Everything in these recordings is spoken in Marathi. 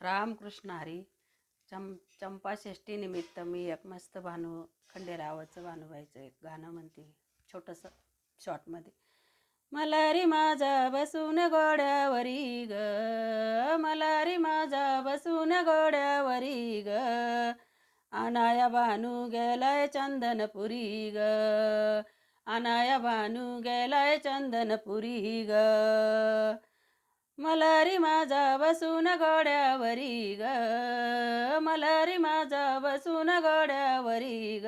रामकृष्ण हरी. चं चंपा षष्टीनिमित्त मी एक मस्त भानू खंडेरावाचं भानुबाईचं एक गाणं म्हणते छोटंसं शॉर्टमध्ये मलारी माझा बसून गोड्यावरी ग मलारी माझा बसून गोड्यावरी ग अनाया भानू गेलाय चंदनपुरी ग अनाया भानू गेलाय चंदनपुरी ग. मलारी माझा बसून गोड्यावरी ग. मलारी माझा बसून गोड्यावरी ग.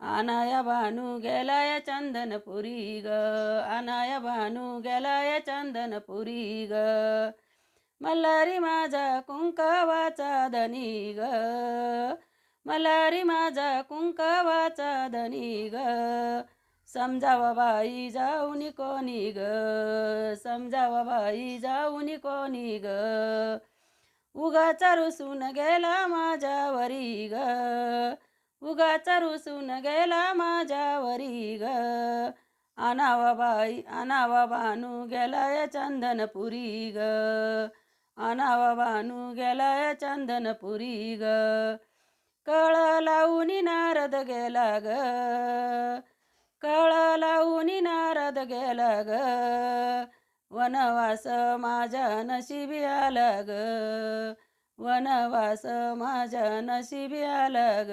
अनाया भानू गेलाय चंदनपुरी ग. अनाया भानू गेलाय चंदनपुरी ग. मल्हारी माझा कुंकवाचा धनी ग. मल्हारी माझा कुंकवाचा धनी ग. समजावा बाई जाऊनी कोणी ग. समजावा बाई जाऊनी कोणी ग. उगाचा रुसून गेला माझ्यावरी ग. उगाचा रुसून गेला माझ्यावरी ग. आनावा बाई आनावा बानू गेलाय चंदनपुरी ग. आनावा बानू गेलाय चंदनपुरी ग. कळ लावून नारद गेला ग. कळ लावून नारद गेला ग. वनवास माझ्या नशिबी आला ग. वनवास माझ्या नशिबी आला ग.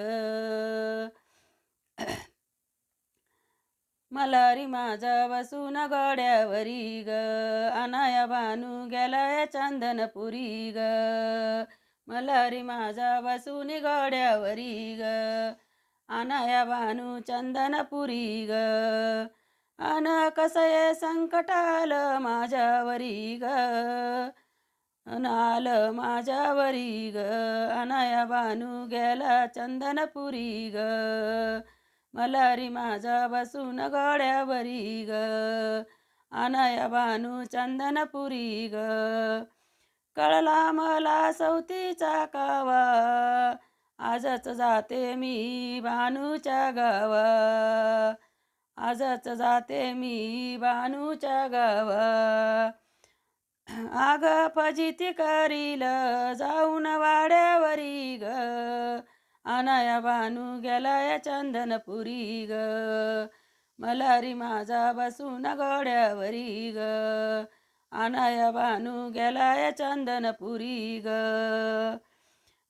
मलारी माझा बसून गड्यावरी ग. अनाया बानू गेलाय चंदनपुरी ग. मलारी माझा बसून गड्यावरी ग. अनाया भानू चंदनपुरी ग अन कसये संकट आलं माझ्यावरी ग अन आलं माझ्यावरी ग अनया भानू गेला चंदनपुरी ग मलारी माझा बसून गड्यावरी ग अनया भानू चंदनपुरी ग कळला मला सवतीचा कावा. आजच जाते मी भानूच्या गावा. आजच जाते मी भानूच्या गावा. आग फजिती करील जाऊन वाड्यावरी ग. अनाया बानू गेलाय चंदनपुरी ग. मलारी माझा बसून गोड्यावरी ग. अनाया बानू गेलाय चंदनपुरी ग.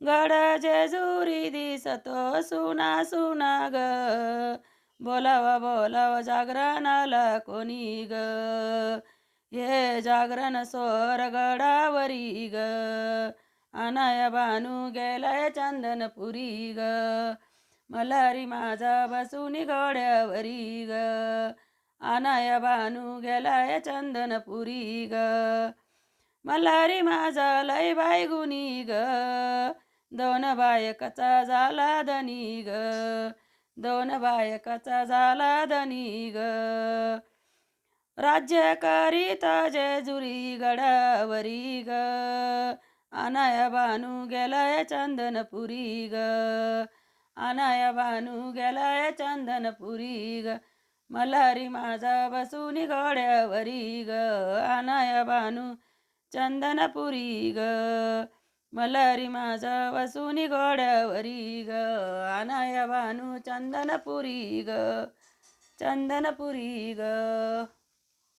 गड जेजुरी दिसतो सुना सुना ग. बोलावा बोलावा जागरणाला कोणी ग? हे जागरण सोर गडावरी ग. अनाया बानू गेलाय चंदनपुरी ग. मलारी माझा बसून गड्यावरी ग. अनाया बानू गेलाय चंदनपुरी ग. मल्हारी माझा लय बाय गुनी ग. दोन बायकाचा झाला धनी ग. दोन बायकाचा झाला धनी ग. राज्य करीत जेजुरी गडावरी ग. अनाया बानू गेलाय चंदनपुरी ग. अनाया बानू गेलाय चंदनपुरी ग. मल्हारी माझा बसून गड्यावरी ग. अनाया बानू चंदनपुरी ग. मलरी माझा वसुनी गड्यावरी ग. अनाया भानू चंदनपुरी ग. चंदनपुरी ग.